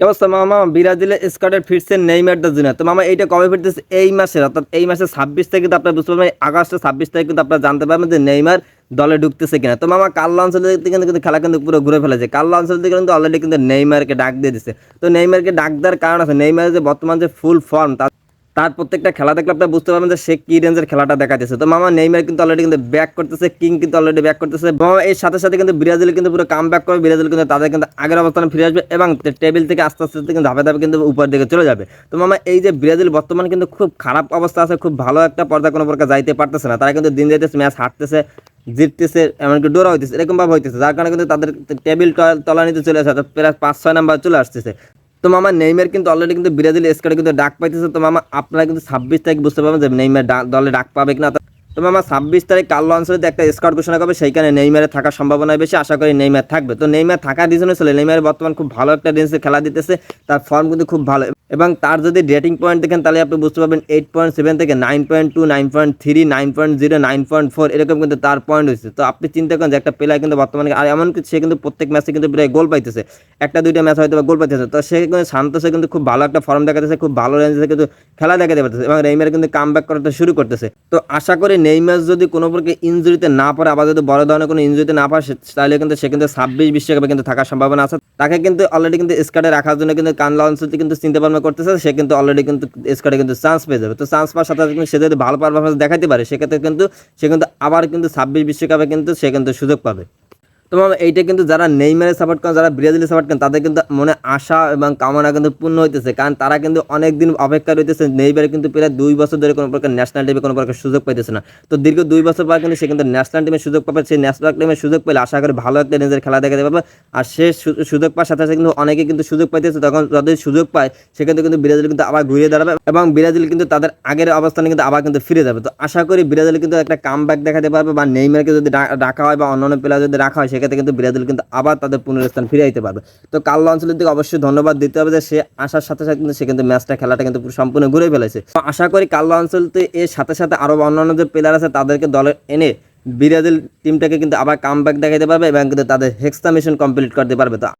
কি অবস্থা? মামা ব্রাজিলে স্কটের ফিরছে নেইমার দা জুনিয়র। তো মামা, এইটা কবে ফিরতেছে? এই মাসে, অর্থাৎ এই মাসে ছাব্বিশ তারিখ কিন্তু আপনার বুঝতে পারবেন, আগস্টের ছাব্বিশ তারিখ কিন্তু আপনারা জানতে পারবেন যে নেইমার দলে ঢুকতেছে কিনা। তো মামা, কাল্লা অঞ্চলের দিকে কিন্তু খেলা কিন্তু পুরো ঘুরে ফেলেছে। কাল্লা অঞ্চল দিকে কিন্তু অলরেডি কিন্তু নেইমারকে ডাক দিয়ে দিছে। তো নেইমারকে ডাক দেওয়ার কারণ আছে। নেইমারের যে বর্তমান যে ফুল ফর্ম তার প্রত্যেকটা খেলা দেখলে আপনারা বুঝতে পারবেন যে সে কি রেঞ্জের খেলাটা দেখাতেছে তো মামা নেইমার কিন্তু অলরেডি কিন্তু ব্যাক করতেছে, কিং কিন্তু অলরেডি ব্যাক করতেছে। মামা এর সাথে সাথে কিন্তু ব্রাজিল কিন্তু পুরো কাম ব্যাক করবে ব্রাজিল কিন্তু তাদের কিন্তু আগের অবস্থানে ফিরে আসবে এবং টেবিল থেকে আস্তে আস্তে কিন্তু ধাপে ধাপে কিন্তু উপর দিকে চলে যাবে। তো মামা এই যে ব্রাজিল বর্তমানে কিন্তু খুব খারাপ অবস্থা আছে, খুব ভালো একটা পর্দা কোনো প্রকার যাইতে পারতেছে না। তারা কিন্তু দিন যাইতেছে, ম্যাচ হারতেছে, জিততেছে, এমনকি ডোরা হইতেছে এরকম ভাবে হইতেছে, যার কারণে কিন্তু তাদের টেবিল তলানিতে চলে আসে প্রায় পাঁচ, ছয় নাম্বার চলে আসতেছে। তো মামা নেইমার কিন্তু অলরেডি কিন্তু ব্রাজিল স্কোয়াডে কিন্তু ডাক পাইতেছে। তো মামা আপনারা কিন্তু ছাব্বিশ তারিখ বুঝতে পারবেন যে নেইমার দলে ডাক পাবে কিনা। তো মামা ছাব্বিশ তারিখ কাল অঞ্চলে একটা স্কোয়াড ঘোষণা করবে, সেইখানে নেইমারে থাকার সম্ভাবনা বেশি, আশা করি নেইমার থাকবে। তো নেইমার থাকার রিজনে চলে নেইমার বর্তমান খুব ভালো একটা রেঞ্জে খেলা দিতেছে, তার ফর্ম কিন্তু খুব ভালো। এবং তার যদি রেটিং পয়েন্ট দেখেন, তাহলে আপনি বুঝতে পারবেন এইট পয়েন্ট সেভেন থেকে nine point two nine point three nine point zero nine point four এরকম কিন্তু তার পয়েন্ট হয়েছে। তো আপনি চিন্তা করেন যে একটা প্লেয়ার কিন্তু বর্তমানে, আর এমনকি সে কিন্তু প্রত্যেক ম্যাচে কিন্তু প্রায় গোল পাইতেছে। একটা, দুইটা ম্যাচ হয়তো গোল পাইতেছে। তো সে কিন্তু শান্তসে কিন্তু খুব ভালো একটা ফর্ম দেখাতেছে, খুব ভালো রেঞ্জে কিন্তু খেলা দেখাতে পারতেছে এবং নেইমার কিন্তু কাম ব্যাক করতে শুরু করতেছে। তো আশা করি নেইমার যদি কোনো প্রকার ইঞ্জুরিতে না পড়ে, আবার যদি বড় ধরনের কোনো ইঞ্জুরিতে না পারে তাহলে কিন্তু সে কিন্তু ছাব্বিশ বিশ্বকাপে কিন্তু থাকার সম্ভাবনা আছে। তাকে কিন্তু অলরেডি কিন্তু স্কার্ডে রাখার জন্য কিন্তু কানলা অঞ্চলটি কিন্তু চিন্তা ভাবনা করতেছে, সে কিন্তু অলরেডি কিন্তু স্কার্ডে কিন্তু চান্স পেয়ে যাবে। তো চান্স পাওয়ার সাথে সাথে কিন্তু সে যদি ভালো পারফরমেন্স দেখাতে পারে, সেক্ষেত্রে কিন্তু সে কিন্তু আবার কিন্তু ছাব্বিশ বিশ্বকাপে কিন্তু সে কিন্তু সুযোগ পাবে। তো মামা, এইটা কিন্তু যারা নেইমারে সাপোর্ট করেন যারা ব্রাজিলে সাপোর্ট করেন তাদের কিন্তু মনে আশা এবং কামনা কিন্তু পূর্ণ হইতেছে। কারণ তারা কিন্তু অনেক দিন অপেক্ষা রইতেছে, নেইমারে কিন্তু প্রায় দুই বছর ধরে কোনো প্রকার ন্যাশনাল টিমে কোনো প্রকার সুযোগ পাইতেছে না। তো দীর্ঘ দুই বছর পর কিন্তু সে কিন্তু ন্যাশনাল টিমে সুযোগ পাবে, সেই ন্যাশনাল টিমে সুযোগ পেলে আশা করি ভালো একটা নিজের খেলা দেখাতে পারবে আর সে সুযোগ পাওয়ার সাথে সাথে কিন্তু অনেকে কিন্তু সুযোগ পাইতেছে, তখন যদি সুযোগ পায় সেক্ষেত্রে কিন্তু ব্রাজিল কিন্তু আবার ঘুরিয়ে দাঁড়াবে এবং ব্রাজিল কিন্তু তাদের আগের অবস্থানে কিন্তু আবার কিন্তু ফিরে যাবে। তো আশা করি ব্রাজিল কিন্তু একটা কাম ব্যাক দেখাতে পারবে বা নেইমারকে যদি রাখা হয় বা অন্যান্য প্লেয়ার যদি রাখা হয় সেক্ষেত্রে কিন্তু ব্রাজিল কিন্তু আবার তাদের পুনরস্থান ফিরে আইতে পারবে। তো কার্লো অঞ্চলের দিকে অবশ্যই ধন্যবাদ দিতে হবে যে সে আসার সাথে সাথে কিন্তু সে কিন্তু ম্যাচটা খেলাটা কিন্তু পুরো সম্পূর্ণ ঘুরে ফেলেছে। তো আশা করি কাল অঞ্চলতে এর সাথে সাথে আরও অন্যান্য যে প্লেয়ার আছে তাদেরকে দলে এনে ব্রাজিল টিমটাকে কিন্তু আবার কাম ব্যাক দেখাতে পারবে এবং কিন্তু তাদের হেক্সা মিশন কমপ্লিট করতে পারবে। তো